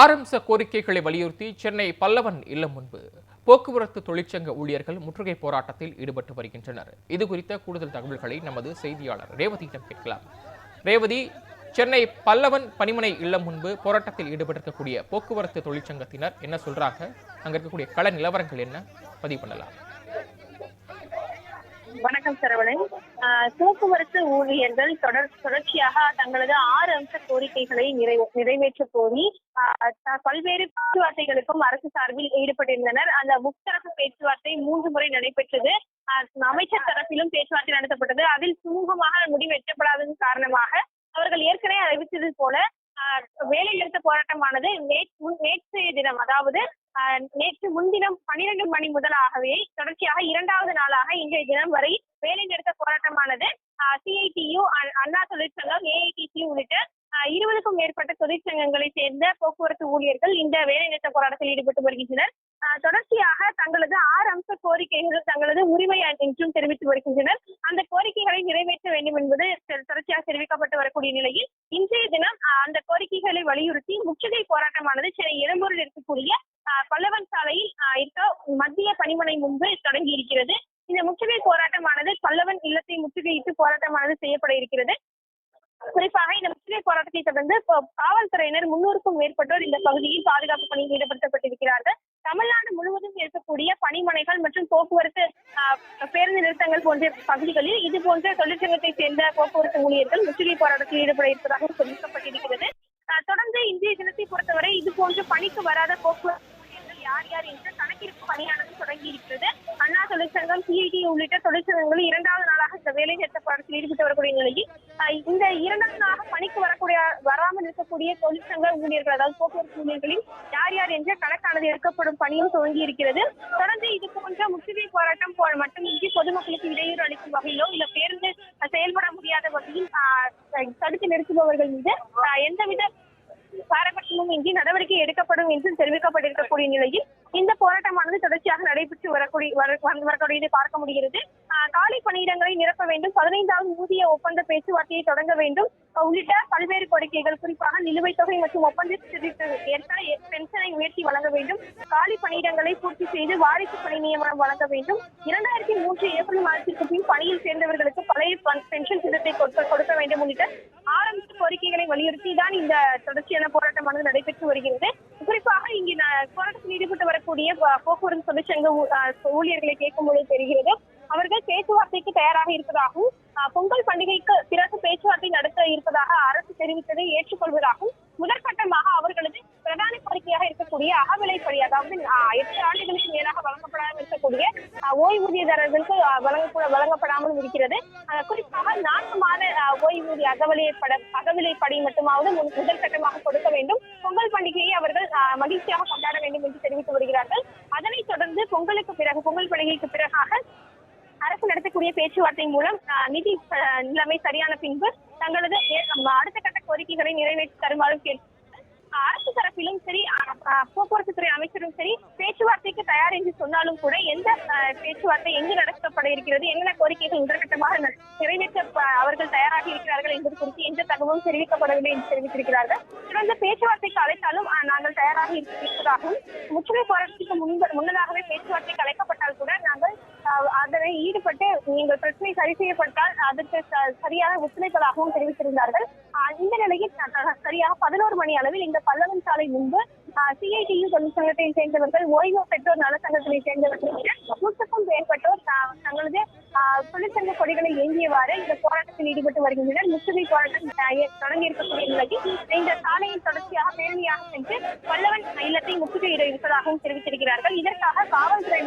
ஆரம்ச கோரிக்கைகளை வலியுறுத்தி சென்னை பல்லவன் இல்லம் முன்பு போக்குவரத்து தொழிற்சங்க ஊழியர்கள் முற்றுகை போராட்டத்தில் ஈடுபட்டு வருகின்றனர். இது குறித்த கூடுதல் தகவல்களை நமது செய்தியாளர் ரேவதியிடம் கேட்கலாம். ரேவதி சென்னை பல்லவன் பணிமனை இல்லம் முன்பு போராட்டத்தில் ஈடுபட்டிருக்கக்கூடிய போக்குவரத்து தொழிற்சங்கத்தினர் என்ன சொல்றாங்க? அங்க இருக்கக்கூடிய கள நிலவரங்கள் என்ன? பதிவு பண்ணலாம். வணக்கம் சரவணன். ஆஹ் போக்குவரத்து ஊழியர்கள் தொடர் தொடர்ச்சியாக தங்களது ஆறு அம்ச கோரிக்கைகளை நிறைவே நிறைவேற்ற கோரி பல்வேறு பேச்சுவார்த்தைகளுக்கும் அரசு சார்பில் ஈடுபட்டிருந்தனர். அந்த முத்தரப்பு பேச்சுவார்த்தை மூன்று முறை நடைபெற்றது. அமைச்சர் தரப்பிலும் பேச்சுவார்த்தை நடத்தப்பட்டது. அதில் சுமூகமாக முடிவு எட்டப்படாததன் காரணமாக அவர்கள் ஏற்கனவே அறிவித்தது போல வேலை நிறுத்த போராட்டமானது நேற்று நேற்றைய தினம் அதாவது நேற்று முன்தினம் பனிரெண்டு மணி முதலாகவே தொடர்ச்சியாக இரண்டாவது நாளாக இன்றைய தினம் வரை வேலை நிறுத்த போராட்டமானது சிஐடியு அண்ணா தொழிற்சங்கம் ஏஐடிசி உள்ளிட்ட இருபதுக்கும் மேற்பட்ட தொழிற்சங்கங்களை சேர்ந்த போக்குவரத்து ஊழியர்கள் இந்த வேலை நிறுத்த போராட்டத்தில் ஈடுபட்டு வருகின்றனர். தொடர்ச்சியாக தங்களது ஆறு அம்ச கோரிக்கைகள் தங்களது உரிமை என்றும் தெரிவித்து வருகின்றனர். அந்த கோரிக்கைகளை நிறைவேற்ற வேண்டும் என்பது தொடர்ச்சியாக தெரிவிக்கப்பட்டு வரக்கூடிய நிலையில் இன்றைய தினம் அந்த கோரிக்கைகளை வலியுறுத்தி முற்றுகை போராட்டமானது சென்னை எழும்பூரில் இருக்கக்கூடிய முன்பு தொடங்கி இருக்கிறது இந்த முற்றுகை போராட்டமானது பல்லவன் இல்லத்தை முற்றுகையிட்டு போராட்டமானது செய்யப்பட இருக்கிறது. குறிப்பாக இந்த முற்றுகை போராட்டத்தை தொடர்ந்து காவல்துறையினர் முன்னூறுக்கும் மேற்பட்டோர் இந்த பகுதியில் பாதுகாப்பு பணியில் ஈடுபடுத்தப்பட்டிருக்கிறார்கள். தமிழ்நாடு முழுவதும் இருக்கக்கூடிய பணிமனைகள் மற்றும் போக்குவரத்து ஆஹ், பேருந்து நிறுத்தங்கள் போன்ற பகுதிகளில் இது போன்ற தொழிற்சங்கத்தை சேர்ந்த போக்குவரத்து ஊழியர்கள் முற்றுகை போராட்டத்தில் ஈடுபட இருப்பதாக தெரிவிக்கப்பட்டிருக்கிறது. தொடர்ந்து இன்றைய தினத்தை பொறுத்தவரை இது போன்ற பணிக்கு வராத போக்குவரத்து யார் யார் என்று கணக்கெடுப்பு பணியானது தொடங்கி இருக்கிறது அண்ணா தொழிற்சங்கம் சிஐடி உள்ளிட்ட தொழிற்சங்கங்களும் இரண்டாவது நாளாக இந்த வேலை நிறுத்த போராட்டத்தில் ஈடுபட்டு வரக்கூடிய நிலையில் இந்த இரண்டாவது நாளாக பணிக்கு வரக்கூடிய வராமல் இருக்கக்கூடிய தொழிற்சங்க ஊழியர்கள் அதாவது போக்குவரத்து ஊழியர்களில் யார் யார் என்ற கணக்கானது எடுக்கப்படும் பணியும் துவங்கி இருக்கிறது தொடர்ந்து இது போன்ற முற்றுகை போராட்டம் மட்டுமின்றி பொதுமக்களுக்கு இடையூறு அளிக்கும் வகையிலோ இல்ல பேருந்து செயல்பட முடியாத வகையில் ஆஹ், தடுத்து நிறுத்துபவர்கள் மீது எந்தவித பாரபட்சமும் இன்றி நடவடிக்கை எடுக்கப்படும் என்றும் தெரிவிக்கப்பட்டிருக்கக்கூடிய நிலையில் இந்த போராட்டமானது தொடர்ச்சியாக நடைபெற்று வரக்கூடிய வர- வரக்கூடியதை பார்க்க முடிகிறது. காலி பணியிடங்களை நிரப்ப வேண்டும். பதினைந்தாவது ஊதிய ஒப்பந்த பேச்சுவார்த்தையை தொடங்க வேண்டும். உள்ளிட்ட பல்வேறு கோரிக்கைகள் குறிப்பாக நிலுவைத் தொகை மற்றும் ஒப்பந்தத்திற்கு ஏற்ற பென்ஷனை உயர்த்தி வழங்க வேண்டும். காலி பணியிடங்களை பூர்த்தி செய்து வாரிசு பணி நியமனம் வழங்க வேண்டும். இரண்டாயிரத்தி மூன்று ஏப்ரல் மாதத்திற்கு பின் பணியில் சேர்ந்தவர்களுக்கு பழைய பன்- பென்ஷன் திட்டத்தை கொடுக்க கொடுக்க வேண்டும் உள்ளிட்ட ஆரம்பித்த கோரிக்கைகளை வலியுறுத்தி தான் இந்த தொடர்ச்சியான போராட்டமானது நடைபெற்று வருகிறது. குறிப்பாக இங்கு போராட்டத்தில் ஈடுபட்டு வரக்கூடிய போக்குவரத்து தொழிற்சங்க ஊழியர்களை கேட்கும் பொழுது தெரிகிறது. அவர்கள் பேச்சுவார்த்தைக்கு தயாராக இருப்பதாகவும் பொங்கல் பண்டிகைக்கு பிறகு பேச்சுவார்த்தை நடத்த இருப்பதாக அரசு தெரிவித்ததை ஏற்றுக்கொள்வதாகவும் முதற்கட்டமாக அவர்களது பிரதான கோரிக்கையாக இருக்கக்கூடிய அகவிலைப்படி அதாவது எட்டு ஆண்டுகளுக்கு மேலாக வழங்கப்படாமல் இருக்கக்கூடிய ஓய்வூதியதாரர்களுக்கு வழங்க வழங்கப்படாமல் இருக்கிறது. ஆஹ் குறிப்பாக நான்கு மாத ஓய்வூதிய அகவிலைப்பட அகவிலைப்படி மட்டுமாவது முன்- முதல் கட்டமாக கொடுக்க வேண்டும். பொங்கல் பண்டிகையை அவர்கள் மகிழ்ச்சியாக கொண்டாட வேண்டும் என்று தெரிவித்து வருகிறார்கள். அதனைத் தொடர்ந்து பொங்கலுக்கு பிறகு பொங்கல் பண்டிகைக்கு பிறகாக அரசு நடத்தக்கூடிய பேச்சுவார்த்தை மூலம் நிதி நிலைமை சரியான பின்பு தங்களது அடுத்த கட்ட கோரிக்கைகளை நிறைவேற்றி தருமாறும் கேட்டு அரசு தரப்பிலும் சரி போக்குவரத்து துறை அமைச்சரும் சரி பேச்சுவார்த்தைக்கு தயார் என்று சொன்னாலும் கூட எந்த பேச்சுவார்த்தை எங்கு நடத்தப்பட இருக்கிறது என்னென்ன கோரிக்கைகள் முதற்கட்டமாக ந- நிறைவேற்ற அவர்கள் தயாராக இருக்கிறார்கள் என்பது குறித்து எந்த தகவலும் தெரிவிக்கப்படவில்லை என்று தெரிவித்திருக்கிறார்கள். தொடர்ந்து பேச்சுவார்த்தைக்கு அழைத்தாலும் நாங்கள் தயாராக இருப்பதாகவும் முற்றுகை போராட்டத்துக்கு முன்பு முன்னதாகவே பேச்சுவார்த்தைக்கு அழைக்கப்பட்டால் கூட நாங்கள் அதனை ஈடுபட்டு நீங்கள் பிரச்சனை சரி செய்யப்பட்டால் அதற்கு ச- சரியாக ஒத்துழைப்பதாகவும் தெரிவித்திருந்தார்கள். இந்த நிலையில் சரியாக பதினோரு மணி அளவில் இந்த பல்லவன் சாலை முன்பு சிஐடியு தொழிற்சங்கத்தை சேர்ந்தவர்கள் ஓய்வு பெற்றோர் நலசங்கத்தை சேர்ந்தவர்கள் என நூற்றுக்கும் மேற்பட்டோர் தங்களது தொழிற்சங்க கொடிகளை ஏந்தியவாறு இந்த போராட்டத்தில் ஈடுபட்டு வருகின்றனர். முற்றுகை போராட்டம் தொடங்கி இருக்கக்கூடிய நிலையில் இந்த சாலையின் தொடர்ச்சியாக பேரணியாக சென்று பல்லவன் இல்லத்தை முற்றுகையிட இருப்பதாகவும் தெரிவித்திருக்கிறார்கள். இதற்காக காவல்துறை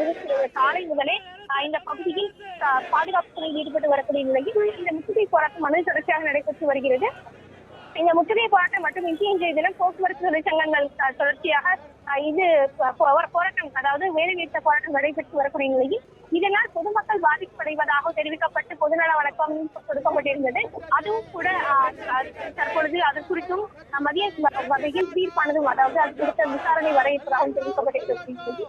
சாலை முதலே இந்த பகுதியில் ஆஹ், பாதுகாப்பு பணியில் ஈடுபட்டு வரக்கூடிய நிலையில் இந்த முற்றுகை போராட்டம் மனு தொடர்ச்சியாக நடைபெற்று வருகிறது. இந்த முற்றுகை போராட்டம் மட்டுமின்றி இன்றைய தினம் போக்குவரத்து தொழிற்சங்கங்கள் தொடர்ச்சியாக இது போராட்டம் அதாவது வேலைநிறுத்த போராட்டம் நடைபெற்று வரக்கூடிய நிலையில் இதனால் பொதுமக்கள் பாதிப்படைவதாக தெரிவிக்கப்பட்டு பொதுநல வழக்கம் கொடுக்கப்பட்டிருந்தது. அதுவும் கூட தற்பொழுது அது குறித்தும் மதிய வகையில் தீர்ப்பானதும் அதாவது அது குறித்த விசாரணை வர இருப்பதாகவும் தெரிவிக்கப்பட்டிருக்கிறது.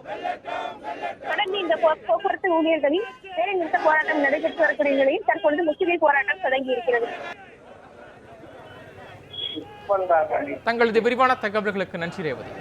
தொடர்ந்து இந்த போக்குவரத்து ஊழியர்களின் வேலைநிறுத்த போராட்டம் நடைபெற்று வரக்கூடிய நிலையில் தற்பொழுது முற்றுகை போராட்டம் தொடங்கி இருக்கிறது தங்களது விரிவான தகவல்களுக்கு நன்றி ரேவதி.